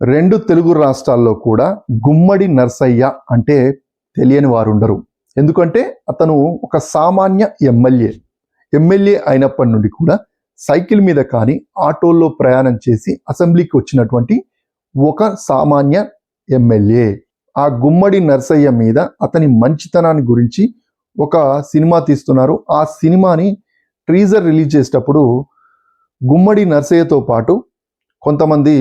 రెండు తెలుగు రాష్ట్రాల్లో కూడా గుమ్మడి నర్సయ్య అంటే తెలియని వారు ఉండరు ఎందుకంటే అతను ఒక సామాన్య ఎమ్మెల్యే. ఎమ్మెల్యే అయినప్పటి నుండి కూడా సైకిల్ మీద కానీ ఆటోల్లో ప్రయాణం చేసి అసెంబ్లీకి వచ్చినటువంటి ఒక సామాన్య ఎమ్మెల్యే. ఆ గుమ్మడి నర్సయ్య మీద అతని మంచితనాన్ని గురించి ఒక సినిమా తీస్తున్నారు. ఆ సినిమాని ట్రీజర్ రిలీజ్ చేసేటప్పుడు గుమ్మడి నర్సయ్యతో పాటు కొంతమంది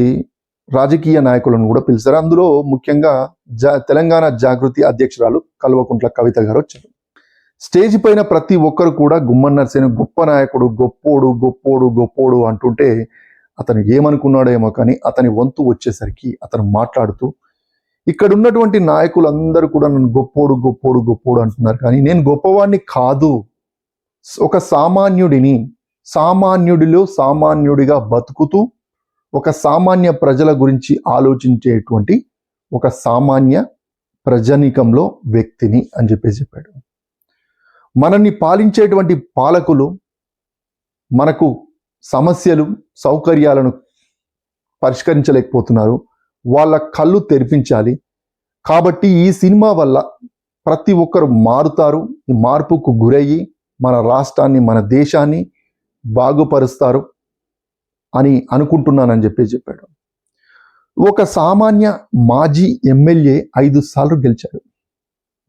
రాజకీయ నాయకులను కూడా పిలిచారు. అందులో ముఖ్యంగా జా తెలంగాణ జాగృతి అధ్యక్షురాలు కల్వకుంట్ల కవిత గారు వచ్చారు. స్టేజ్ పైన ప్రతి ఒక్కరు కూడా గుమ్మన్ నర్సేను గొప్ప నాయకుడు గొప్పోడు గొప్పోడు గొప్పోడు అంటుంటే అతను ఏమనుకున్నాడేమో కానీ అతని వంతు వచ్చేసరికి అతను మాట్లాడుతూ ఇక్కడ ఉన్నటువంటి నాయకులందరూ కూడా నన్ను గొప్పోడు గొప్పోడు గొప్పోడు అంటున్నారు కానీ నేను గొప్పవాడిని కాదు. ఒక సామాన్యుడిని సామాన్యుడిలో సామాన్యుడిగా బతుకుతూ ఒక సామాన్య ప్రజల గురించి ఆలోచించేటువంటి ఒక సామాన్య ప్రజనికంలో వ్యక్తిని అని చెప్పేసి చెప్పాడు. మనల్ని పాలించేటువంటి పాలకులు మనకు సమస్యలు సౌకర్యాలను పరిష్కరించలేకపోతున్నారు. వాళ్ళ కళ్ళు తెరిపించాలి. కాబట్టి ఈ సినిమా వల్ల ప్రతి ఒక్కరు మారుతారు. ఈ మార్పుకు గురయ్యి మన రాష్ట్రాన్ని మన దేశాన్ని బాగుపరుస్తారు. అని అనుకుంటున్నానని చెప్పి చెప్పాడు. ఒక సామాన్య మాజీ ఎమ్మెల్యే ఐదు సార్లు గెలిచాడు.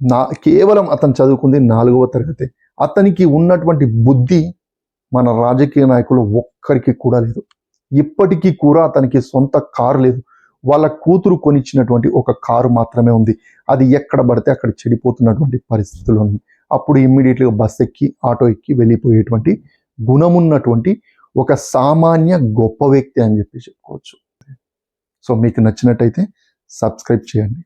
నా కేవలం అతను చదువుకుంది నాలుగవ తరగతి. అతనికి ఉన్నటువంటి బుద్ధి మన రాజకీయ నాయకులు ఒక్కరికి కూడా లేదు. ఇప్పటికీ కూడా అతనికి సొంత కారు లేదు. వాళ్ళ కూతురు కొనిచ్చినటువంటి ఒక కారు మాత్రమే ఉంది. అది ఎక్కడ పడితే అక్కడ చెడిపోతున్నటువంటి పరిస్థితులు ఉంది. అప్పుడు ఇమ్మీడియట్గా బస్ ఎక్కి ఆటో ఎక్కి వెళ్ళిపోయేటువంటి గుణమున్నటువంటి ఒక సామాన్య గొప్ప వ్యక్తి అని చెప్పి చెప్పుకోవచ్చు. సో మీకు నచ్చినట్టయితే సబ్స్క్రైబ్ చేయండి.